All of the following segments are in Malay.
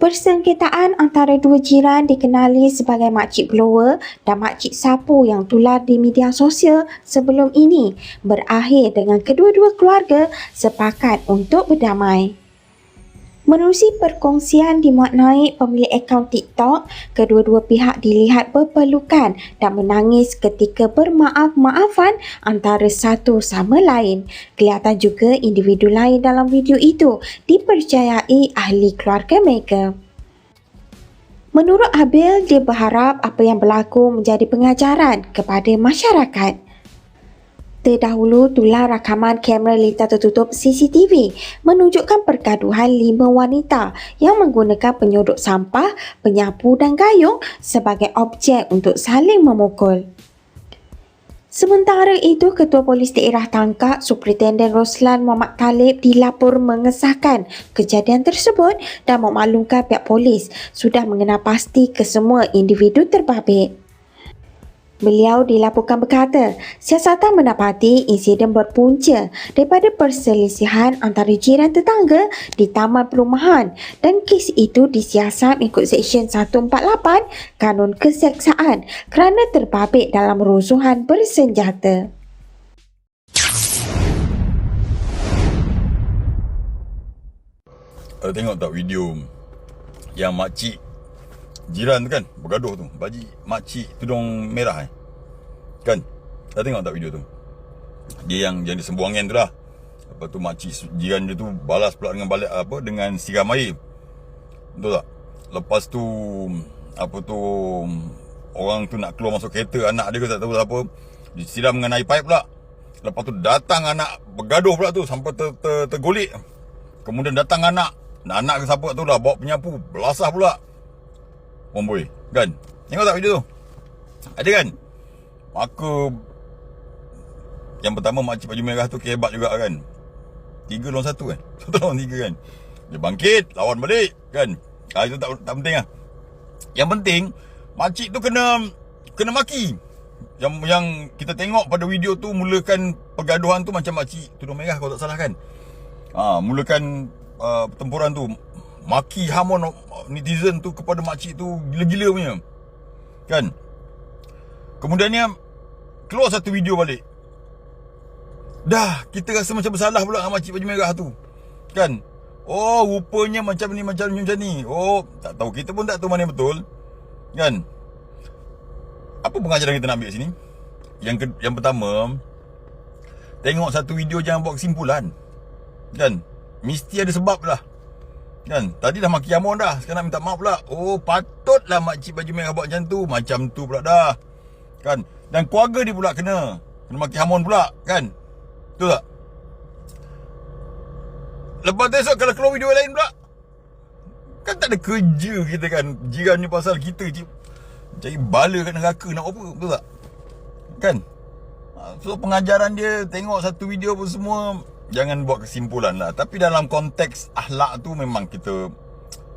Persengketaan antara dua jiran dikenali sebagai makcik blower dan makcik sapu yang tular di media sosial sebelum ini berakhir dengan kedua-dua keluarga sepakat untuk berdamai. Menerusi perkongsian dimuat naik pemilik akaun TikTok, kedua-dua pihak dilihat berpelukan dan menangis ketika bermaaf-maafan antara satu sama lain. Kelihatan juga individu lain dalam video itu dipercayai ahli keluarga mereka. Menurut Abil, dia berharap apa yang berlaku menjadi pengajaran kepada masyarakat. Terdahulu tular rakaman kamera lintas tertutup CCTV menunjukkan pergaduhan lima wanita yang menggunakan penyodok sampah, penyapu dan gayung sebagai objek untuk saling memukul. Sementara itu, Ketua Polis Daerah Tangkak, Superintenden Roslan Muhammad Talib dilapor mengesahkan kejadian tersebut dan memaklumkan pihak polis sudah mengenal pasti kesemua individu terbabit. Beliau dilaporkan berkata, siasatan mendapati insiden berpunca daripada perselisihan antara jiran tetangga di taman perumahan dan kes itu disiasat mengikut Seksyen 148 Kanun Keseksaan kerana terbabit dalam rusuhan bersenjata. Ada tengok tak video yang makcik jiran tu kan bergaduh tu. Baji makcik tudung merah eh. Kan? Ada tengok tak video tu? Dia yang yang angin tu lah. Lepas tu makcik jiran dia tu balas pula dengan balik apa dengan siram air. Betul tak? Lepas tu apa tu orang tu nak keluar masuk kereta anak dia ke tak tahu apa disiram dengan air pipe pula. Lepas tu datang anak bergaduh pula tu sampai ter, ter, tergolik. Kemudian datang anak Nak anak ke siapa tu lah Bawa penyapu Belasah pula Boy. Kan Tengok tak video tu? Ada kan Maka Yang pertama makcik baju merah tu Kebat juga kan Tiga lawan satu kan Satu lawan tiga kan Dia bangkit Lawan balik Kan ah, Itu tak, tak penting lah. Yang penting Makcik tu kena Kena maki. Yang yang kita tengok pada video tu mulakan pergaduhan tu macam makcik tudung merah kalau tak salah kan. Ha, mulakan uh, pertempuran tu maki hamon netizen tu kepada makcik tu gila-gila punya. Kan? Kemudiannya keluar satu video balik. Dah, kita rasa macam bersalah pula dengan makcik baju merah tu. Kan? Oh, rupanya macam ni macam ni macam ni. Oh, tak tahu kita pun tak tahu mana yang betul. Kan? Apa pengajaran kita nak ambil sini? Yang ke, yang pertama, tengok satu video jangan buat kesimpulan. Kan? Mesti ada sebab lah Kan? Tadi dah maki Amon dah. Sekarang minta maaf pula. Oh patutlah makcik baju merah buat macam tu. Macam tu pula dah. Kan? Dan keluarga dia pula kena. Kena maki Amon pula. Kan? Betul tak? Lepas tu esok kalau keluar video lain pula Kan tak ada kerja kita kan? Jiran ni pasal kita je Cari bala kat neraka nak apa Betul tak? Kan? So pengajaran dia Tengok satu video pun semua jangan buat kesimpulan lah. Tapi dalam konteks ahlak tu memang kita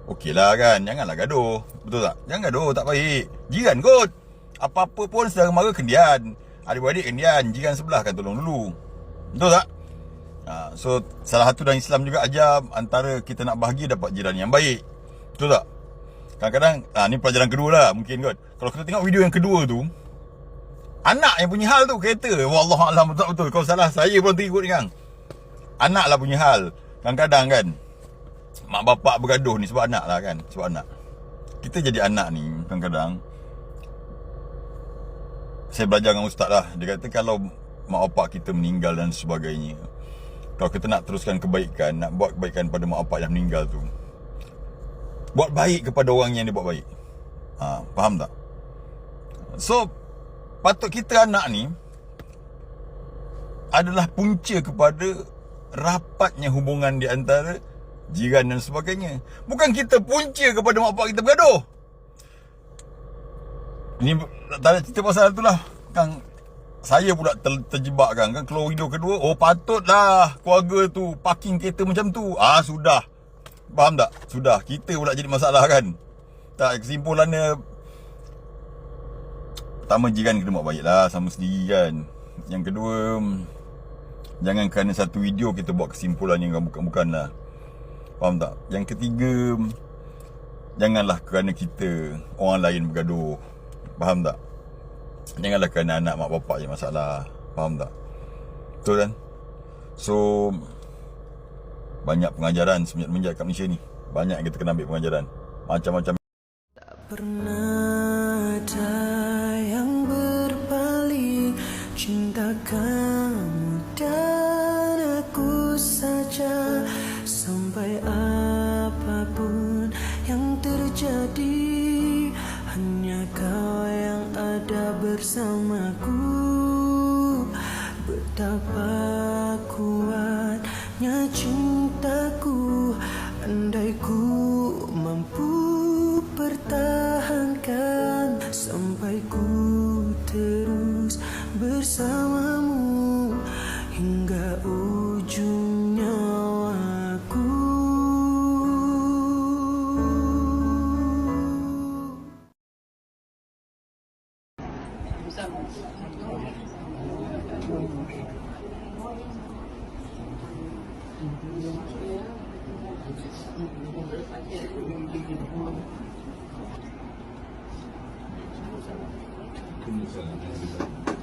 Okey lah kan. Janganlah gaduh. Betul tak? Jangan gaduh tak baik. Jiran kot. Apa-apa pun saudara mara kendian. Adik-adik kendian Jiran sebelah kan tolong dulu. Betul tak? Ha, so salah satu dalam Islam juga ajar Antara kita nak bahagia dapat jiran yang baik. Betul tak? Kadang-kadang ha, Ni pelajaran kedua lah mungkin kot. Kalau kita tengok video yang kedua tu Anak yang punya hal tu kereta. Wallahualam betul-betul. Kau salah saya pun terikut dengan Anak lah punya hal. Kadang-kadang kan Mak bapak bergaduh ni sebab anak lah kan Sebab anak. Kita jadi anak ni kadang-kadang. Saya belajar dengan ustaz lah. Dia kata kalau Mak bapak kita meninggal dan sebagainya Kalau kita nak teruskan kebaikan Nak buat kebaikan pada mak bapak yang meninggal tu Buat baik kepada orang yang dia buat baik. Ha, Faham tak? So Patut kita anak ni Adalah punca kepada rapatnya hubungan di antara jiran dan sebagainya. Bukan kita punca kepada mak bapak kita bergaduh. Ini tak ada cerita pasal tu lah. Kan saya pula ter, terjebak kan. Kan keluar video kedua. Oh patutlah keluarga tu parking kereta macam tu. Ah sudah. Faham tak? Sudah Kita pula jadi masalah kan Tak kesimpulannya Pertama jiran kena buat baik lah Sama sendiri kan Yang kedua Jangan kerana satu video Kita buat kesimpulan yang bukan-bukan lah Faham tak? Yang ketiga Janganlah kerana kita Orang lain bergaduh Faham tak? Janganlah kerana anak mak bapak je masalah Faham tak? Betul kan? So Banyak pengajaran semenjak-menjak kat Malaysia ni Banyak kita kena ambil pengajaran Macam-macam Pernah ada yang berpaling Cinta Betapa kuatnya cintaku 그 근무사는 아닙니다.